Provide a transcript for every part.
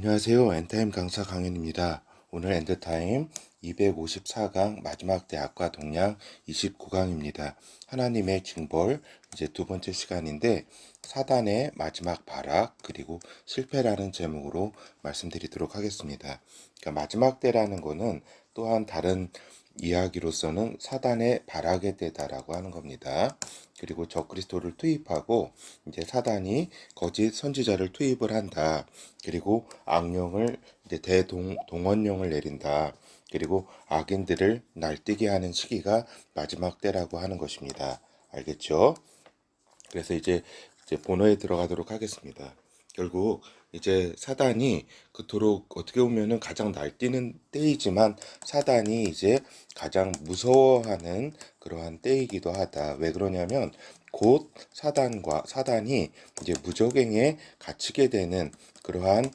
안녕하세요. 엔타임 강사 강현입니다. 오늘 엔드타임 254강 마지막 대학과 동양 29강입니다. 하나님의 징벌 이제 두 번째 시간인데 사단의 마지막 발악 그리고 실패라는 제목으로 말씀드리도록 하겠습니다. 그러니까 마지막 때라는 거는 또한 다른 이야기로서는 사단의 발악의 때다라고 하는 겁니다. 그리고 적그리스도를 투입하고 이제 사단이 거짓 선지자를 투입을 한다. 그리고 악령을 이제 대동원령을 내린다. 그리고 악인들을 날뛰게 하는 시기가 마지막 때라고 하는 것입니다. 알겠죠? 그래서 이제 이제 본어에 들어가도록 하겠습니다. 결국 이제 사단이 그토록 어떻게 보면은 가장 날뛰는 때이지만 사단이 이제 가장 무서워하는 그러한 때이기도 하다. 왜 그러냐면 곧 사단과 사단이 이제 무적행에 갇히게 되는 그러한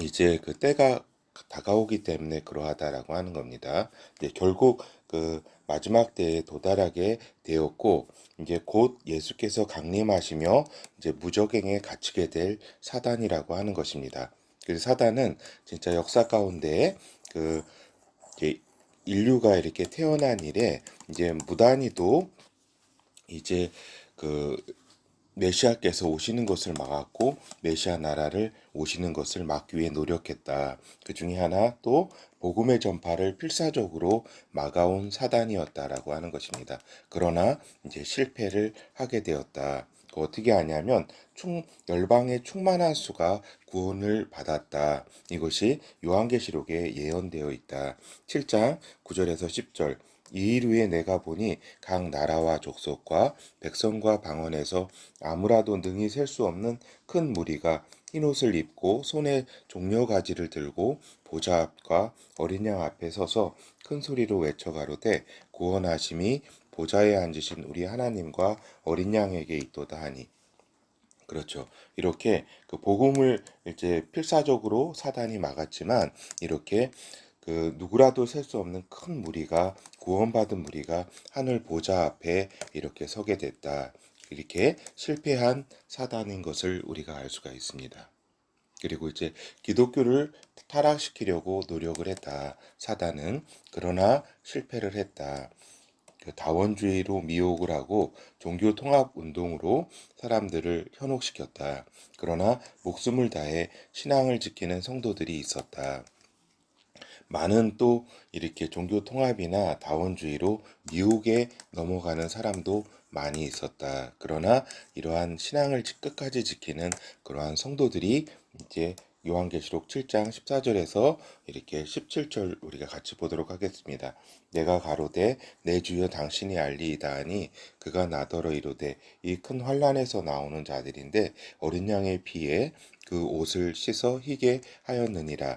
이제 그 때가 다가오기 때문에 그러하다라고 하는 겁니다. 이제 결국 그 마지막 때에 도달하게 되었고 이제 곧 예수께서 강림하시며 이제 무적행에 갇히게 될 사단이라고 하는 것입니다. 그래서 사단은 진짜 역사 가운데 그 인류가 이렇게 태어난 일에 이제 무단히도 이제 그 메시아께서 오시는 것을 막았고 메시아 나라를 오시는 것을 막기 위해 노력했다. 그 중에 하나 또 복음의 전파를 필사적으로 막아온 사단이었다라고 하는 것입니다. 그러나 이제 실패를 하게 되었다. 그 어떻게 하냐면 충 열방의 충만한 수가 구원을 받았다. 이것이 요한계시록에 예언되어 있다. 7장 9절에서 10절 이일 후에 내가 보니 각 나라와 족속과 백성과 방언에서 아무라도 능히 셀 수 없는 큰 무리가 흰 옷을 입고 손에 종려 가지를 들고 보좌 앞과 어린 양 앞에 서서 큰 소리로 외쳐 가로되 구원하심이 보좌에 앉으신 우리 하나님과 어린 양에게 있도다 하니 그렇죠. 이렇게 그 복음을 이제 필사적으로 사단이 막았지만 이렇게 그 누구라도 셀 수 없는 큰 무리가 구원받은 무리가 하늘 보좌 앞에 이렇게 서게 됐다. 이렇게 실패한 사단인 것을 우리가 알 수가 있습니다. 그리고 이제 기독교를 타락시키려고 노력을 했다. 사단은 그러나 실패를 했다. 그 다원주의로 미혹을 하고 종교 통합 운동으로 사람들을 현혹시켰다. 그러나 목숨을 다해 신앙을 지키는 성도들이 있었다. 많은 또 이렇게 종교 통합이나 다원주의로 미혹에 넘어가는 사람도 많이 있었다. 그러나 이러한 신앙을 끝까지 지키는 그러한 성도들이 이제 요한계시록 7장 14절에서 이렇게 17절 우리가 같이 보도록 하겠습니다. 내가 가로되 내 주여 당신이 알리이다 하니 그가 나더러 이르되 이 큰 환란에서 나오는 자들인데 어린 양의 피에 그 옷을 씻어 희게 하였느니라.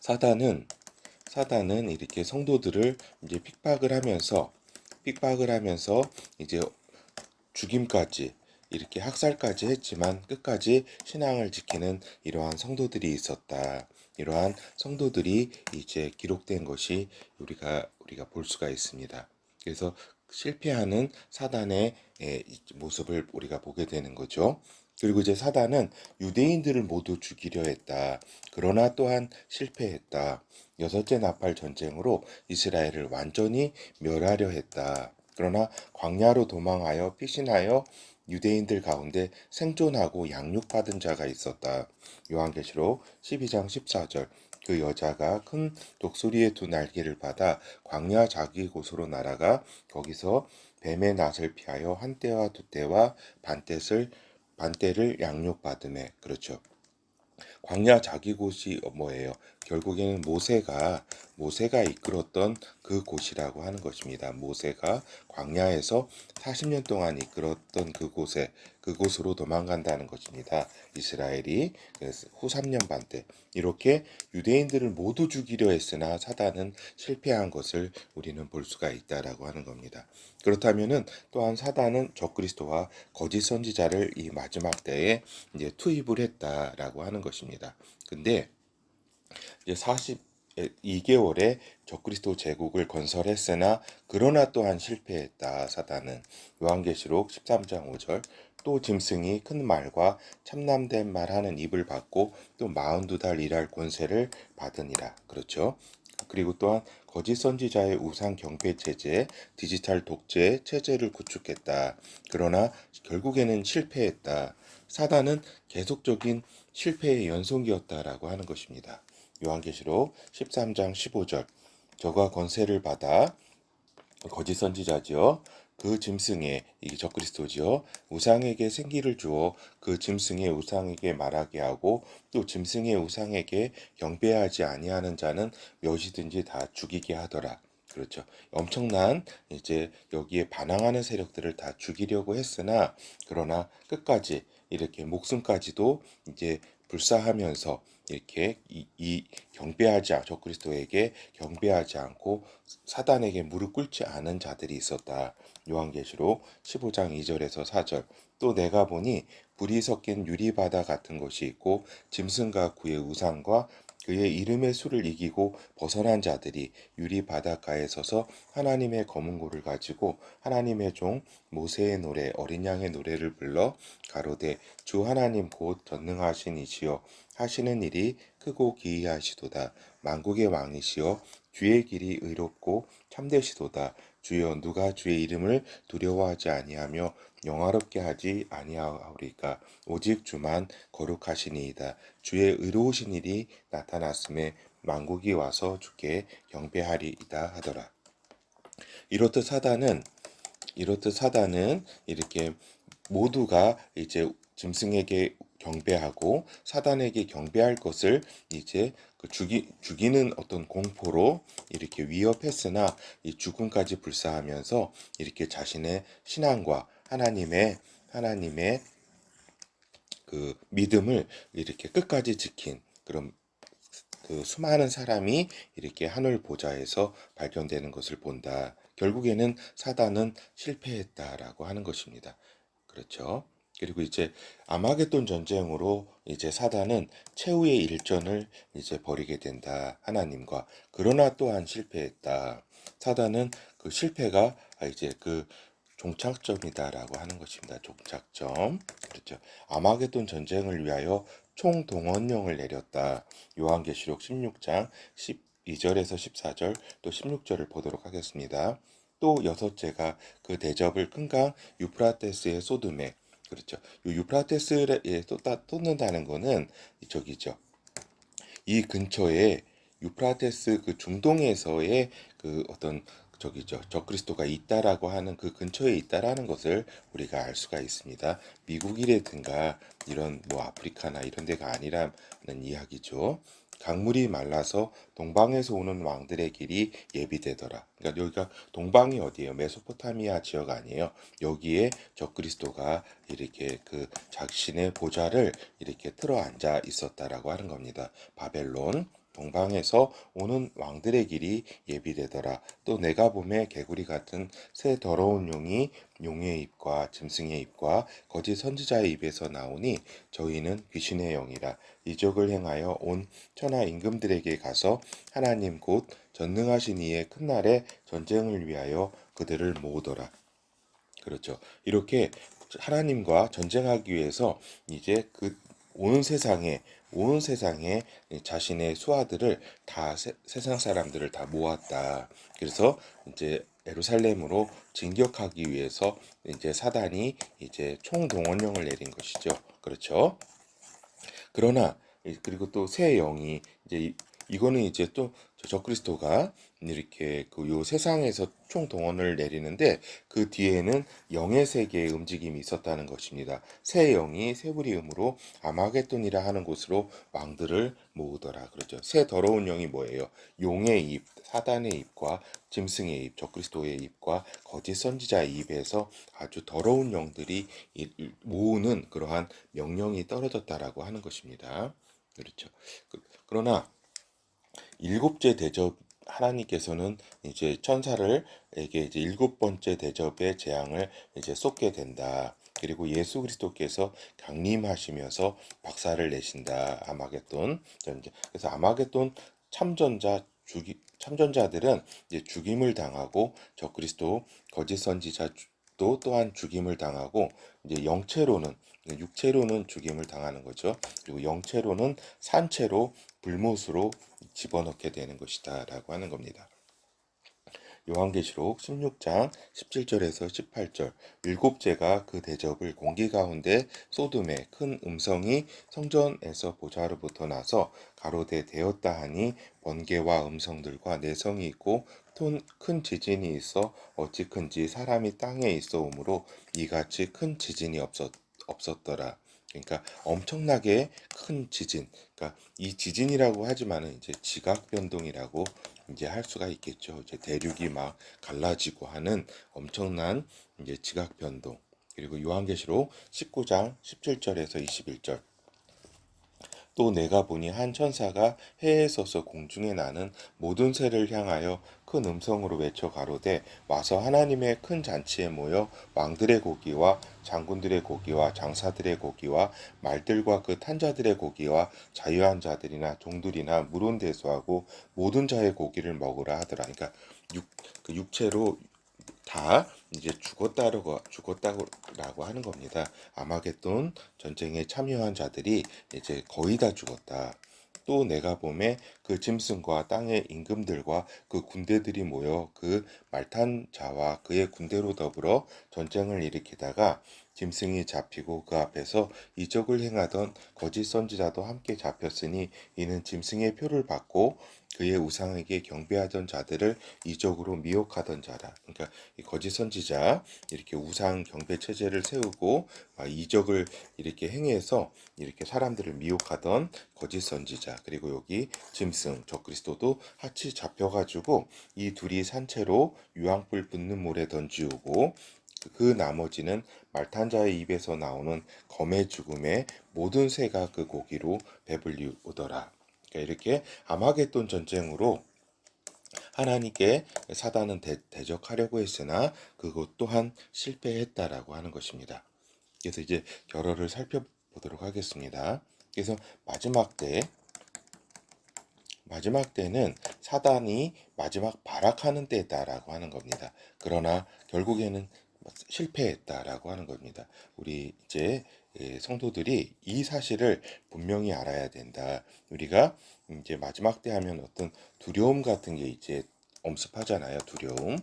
사단은 사단은 이렇게 성도들을 이제 핍박을 하면서 핍박을 하면서 이제 죽임까지 이렇게 학살까지 했지만 끝까지 신앙을 지키는 이러한 성도들이 있었다. 이러한 성도들이 이제 기록된 것이 우리가 우리가 볼 수가 있습니다. 그래서 실패하는 사단의 모습을 우리가 보게 되는 거죠. 그리고 이제 사단은 유대인들을 모두 죽이려 했다. 그러나 또한 실패했다. 여섯째 나팔 전쟁으로 이스라엘을 완전히 멸하려 했다. 그러나 광야로 도망하여 피신하여 유대인들 가운데 생존하고 양육받은 자가 있었다. 요한계시록 12장 14절 그 여자가 큰 독수리의 두 날개를 받아 광야 자기 곳으로 날아가 거기서 뱀의 낯을 피하여 한 때와 두 때와 반때를 반때를 양육받음에 그렇죠. 광야 자기 곳이 뭐예요? 결국에는 모세가 모세가 이끌었던 그 곳이라고 하는 것입니다. 모세가 광야에서 40년 동안 이끌었던 그곳에 그곳으로 도망간다는 것입니다. 이스라엘이 그래서 후 3년 반 때 이렇게 유대인들을 모두 죽이려 했으나 사단은 실패한 것을 우리는 볼 수가 있다라고 하는 겁니다. 그렇다면은 또한 사단은 적그리스도와 거짓 선지자를 이 마지막 때에 이제 투입을 했다라고 하는 것입니다. 근데 이제 42개월에 적그리스도 제국을 건설했으나 그러나 또한 실패했다. 사단은 요한계시록 13장 5절 또 짐승이 큰 말과 참남된 말하는 입을 받고 또 42달 일할 권세를 받으니라. 그렇죠? 그리고 또한 거짓 선지자의 우상 경배 체제, 디지털 독재 체제를 구축했다. 그러나 결국에는 실패했다. 사단은 계속적인 실패의 연속이었다라고 하는 것입니다. 요한계시록 13장 15절 저가 권세를 받아 거짓 선지자지요. 그 짐승에 이게 적그리스도지요. 우상에게 생기를 주어 그 짐승의 우상에게 말하게 하고 또 짐승의 우상에게 경배하지 아니하는 자는 몇이든지 다 죽이게 하더라. 그렇죠. 엄청난 이제 여기에 반항하는 세력들을 다 죽이려고 했으나 그러나 끝까지 이렇게 목숨까지도 이제 불사하면서 이렇게 이, 이 경배하지 않 적그리스도에게 경배하지 않고 사단에게 무릎 꿇지 않은 자들이 있었다. 요한계시록 15장 2절에서 4절. 또 내가 보니 불이 섞인 유리바다 같은 것이 있고 짐승과 그의 우상과 그의 이름의 수를 이기고 벗어난 자들이 유리 바닷가에 서서 하나님의 검은 고를 가지고 하나님의 종 모세의 노래 어린 양의 노래를 불러 가로되 주 하나님 곧 전능하신 이시여 하시는 일이 크고 기이하시도다. 만국의 왕이시여 주의 길이 의롭고 참되시도다. 주여 누가 주의 이름을 두려워하지 아니하며 영화롭게 하지 아니하오리까? 오직 주만 거룩하시니이다. 주의 의로우신 일이 나타났음에 만국이 와서 주께 경배하리이다 하더라. 이렇듯 사단은 이렇듯 사단은 이렇게 모두가 이제 짐승에게 경배하고 사단에게 경배할 것을 이제 그 죽이 죽이는 어떤 공포로 이렇게 위협했으나 이 죽음까지 불사하면서 이렇게 자신의 신앙과 하나님의 하나님의 그 믿음을 이렇게 끝까지 지킨 그런 그 수많은 사람이 이렇게 하늘 보좌에서 발견되는 것을 본다. 결국에는 사단은 실패했다라고 하는 것입니다. 그렇죠? 그리고 이제 아마겟돈 전쟁으로 이제 사단은 최후의 일전을 이제 벌이게 된다. 하나님과. 그러나 또한 실패했다. 사단은 그 실패가 이제 그 종착점이다라고 하는 것입니다. 종착점. 그렇죠. 아마겟돈 전쟁을 위하여 총 동원령을 내렸다. 요한계시록 16장 12절에서 14절 또 16절을 보도록 하겠습니다. 또 여섯째가 그 대접을 큰강 유프라테스의 소돔에 그렇죠. 요 유프라테스에 쏟다 쏟는다는 거는 저기죠. 이 근처에 유프라테스 그 중동에서의 그 어떤 저기죠. 적그리스도가 있다라고 하는 그 근처에 있다라는 것을 우리가 알 수가 있습니다. 미국이라든가 이런 뭐 아프리카나 이런 데가 아니라는 이야기죠. 강물이 말라서 동방에서 오는 왕들의 길이 예비되더라. 그러니까 여기가 동방이 어디예요? 메소포타미아 지역 아니에요. 여기에 적그리스도가 이렇게 그 자신의 보좌를 이렇게 틀어 앉아 있었다라고 하는 겁니다. 바벨론 동방에서 오는 왕들의 길이 예비되더라. 또 내가 봄에 개구리 같은 새 더러운 용이 용의 입과 짐승의 입과 거짓 선지자의 입에서 나오니 저희는 귀신의 영이라 이적을 행하여 온 천하 임금들에게 가서 하나님 곧 전능하신 이의 큰 날에 전쟁을 위하여 그들을 모으더라. 그렇죠. 이렇게 하나님과 전쟁하기 위해서 이제 그 온 세상에 온 세상에 자신의 수하들을 다 세, 세상 사람들을 다 모았다. 그래서 이제 예루살렘으로 진격하기 위해서 이제 사단이 이제 총동원령을 내린 것이죠. 그렇죠. 그러나 그리고 또 새 영이 이제 이- 이거는 이제 또 적그리스도가 이렇게 그 요 세상에서 총 동원을 내리는데 그 뒤에는 영의 세계의 움직임이 있었다는 것입니다. 새 영이 세부리음으로 아마겟돈이라 하는 곳으로 왕들을 모으더라. 그렇죠. 새 더러운 영이 뭐예요? 용의 입, 사단의 입과 짐승의 입, 적그리스도의 입과 거짓 선지자의 입에서 아주 더러운 영들이 모으는 그러한 명령이 떨어졌다라고 하는 것입니다. 그렇죠. 그- 그러나 일곱째 대접 하나님께서는 이제 천사를에게 이제 일곱 번째 대접의 재앙을 이제 쏟게 된다. 그리고 예수 그리스도께서 강림하시면서 박살을 내신다. 아마겟돈. 그래서 아마겟돈 참전자 죽이 참전자들은 이제 죽임을 당하고 적그리스도 거짓 선지자도 또한 죽임을 당하고 이제 영체로는 육체로는 죽임을 당하는 거죠. 그리고 영체로는 산채로 불못으로 집어넣게 되는 것이다 라고 하는 겁니다. 요한계시록 16장 17절에서 18절 일곱째가 그 대접을 공기 가운데 쏟음에 큰 음성이 성전에서 보좌로부터 나서 가로되 되었다 하니 번개와 음성들과 내성이 있고 톤- 큰 지진이 있어 어찌 큰지 사람이 땅에 있어 오므로 이같이 큰 지진이 없었, 없었더라. 그러니까 엄청나게 큰 지진. 그러니까 이 지진이라고 하지만은 이제 지각 변동이라고 이제 할 수가 있겠죠. 이제 대륙이 막 갈라지고 하는 엄청난 이제 지각 변동. 그리고 요한계시록 19장 17절에서 21절. 또 내가 보니 한 천사가 해에 서서 공중에 나는 모든 새를 향하여 큰 음성으로 외쳐 가로되 와서 하나님의 큰 잔치에 모여 왕들의 고기와 장군들의 고기와 장사들의 고기와 말들과 그 탄자들의 고기와 자유한 자들이나 종들이나 물은 대수하고 모든 자의 고기를 먹으라 하더라. 그러니까 육, 그 육체로 다 이제 죽었다라고 죽었다고 하는 겁니다. 아마겟돈 전쟁에 참여한 자들이 이제 거의 다 죽었다. 또 내가 봄에 그 짐승과 땅의 임금들과 그 군대들이 모여 그 말탄 자와 그의 군대로 더불어 전쟁을 일으키다가 짐승이 잡히고 그 앞에서 이적을 행하던 거짓 선지자도 함께 잡혔으니 이는 짐승의 표를 받고 그의 우상에게 경배하던 자들을 이적으로 미혹하던 자라. 그러니까 이 거짓 선지자 이렇게 우상 경배 체제를 세우고 아, 이적을 이렇게 행해서 이렇게 사람들을 미혹하던 거짓 선지자 그리고 여기 짐승 적그리스도도 같이 잡혀가지고 이 둘이 산채로 유황불 붙는 물에 던지우고 그 나머지는 말탄자의 입에서 나오는 검의 죽음에 모든 새가 그 고기로 배불리 오더라. 그러니까 이렇게 아마겟돈 전쟁으로 하나님께 사단은 대, 대적하려고 했으나 그것 또한 실패했다라고 하는 것입니다. 그래서 이제 결어를 살펴보도록 하겠습니다. 그래서 마지막 때 마지막 때는 사단이 마지막 발악하는 때다라고 하는 겁니다. 그러나 결국에는 실패했다라고 하는 겁니다. 우리 이제 예, 성도들이 이 사실을 분명히 알아야 된다. 우리가 이제 마지막 때 하면 어떤 두려움 같은 게 이제 엄습하잖아요. 두려움.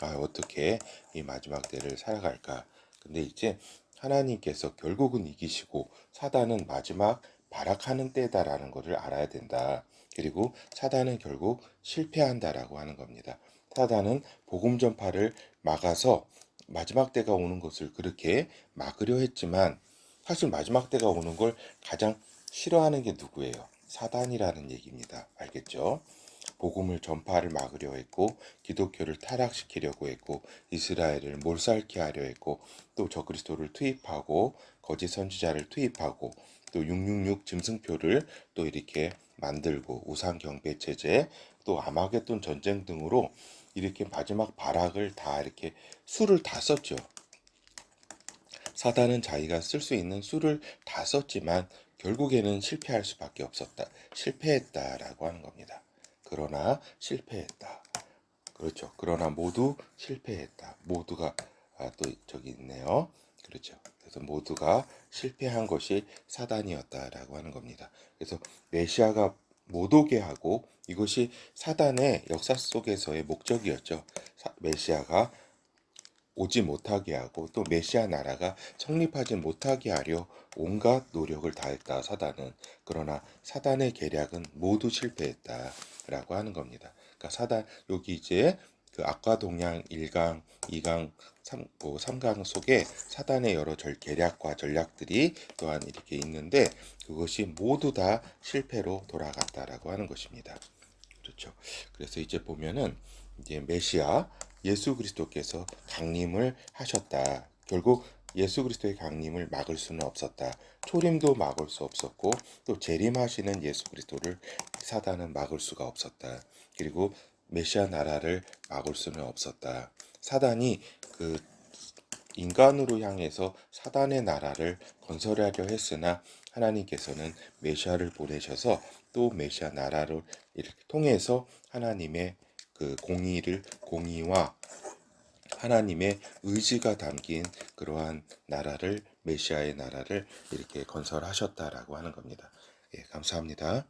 아, 어떻게 이 마지막 때를 살아갈까? 근데 이제 하나님께서 결국은 이기시고 사단은 마지막 발악하는 때다라는 것을 알아야 된다. 그리고 사단은 결국 실패한다라고 하는 겁니다. 사단은 복음 전파를 막아서 마지막 때가 오는 것을 그렇게 막으려 했지만 사실 마지막 때가 오는 걸 가장 싫어하는 게 누구예요? 사단이라는 얘기입니다. 알겠죠? 복음을 전파를 막으려 했고 기독교를 타락시키려고 했고 이스라엘을 몰살케 하려 했고 또 저그리스도를 투입하고 거짓 선지자를 투입하고 또 666 짐승표를 또 이렇게 만들고 우상 경배 체제 또 아마겟돈 전쟁 등으로 이렇게 마지막 발악을 다 이렇게 수를 다 썼죠. 사단은 자기가 쓸 수 있는 수를 다 썼지만 결국에는 실패할 수밖에 없었다. 실패했다라고 하는 겁니다. 그러나 실패했다. 그렇죠. 그러나 모두 실패했다. 모두가 아, 또 저기 있네요. 그렇죠. 그래서 모두가 실패한 것이 사단이었다라고 하는 겁니다. 그래서 메시아가 못 오게 하고 이것이 사단의 역사 속에서의 목적이었죠. 사- 메시아가 오지 못하게 하고 또 메시아 나라가 성립하지 못하게 하려 온갖 노력을 다했다 사단은 그러나 사단의 계략은 모두 실패했다라고 하는 겁니다. 그러니까 사단 여기 이제 그 악과 동양 1강, 2강, 3, 뭐 3강 속에 사단의 여러 절 계략과 전략들이 또한 이렇게 있는데 그것이 모두 다 실패로 돌아갔다라고 하는 것입니다. 그렇죠. 그래서 이제 보면은 이제 메시아 예수 그리스도께서 강림을 하셨다. 결국 예수 그리스도의 강림을 막을 수는 없었다. 초림도 막을 수 없었고 또 재림하시는 예수 그리스도를 사단은 막을 수가 없었다. 그리고 메시아 나라를 막을 수는 없었다. 사단이 그 인간으로 향해서 사단의 나라를 건설하려 했으나 하나님께서는 메시아를 보내셔서 또 메시아 나라를 이렇게 통해서 하나님의 그 공의를 공의와 하나님의 의지가 담긴 그러한 나라를 메시아의 나라를 이렇게 건설하셨다라고 하는 겁니다. 예, 감사합니다.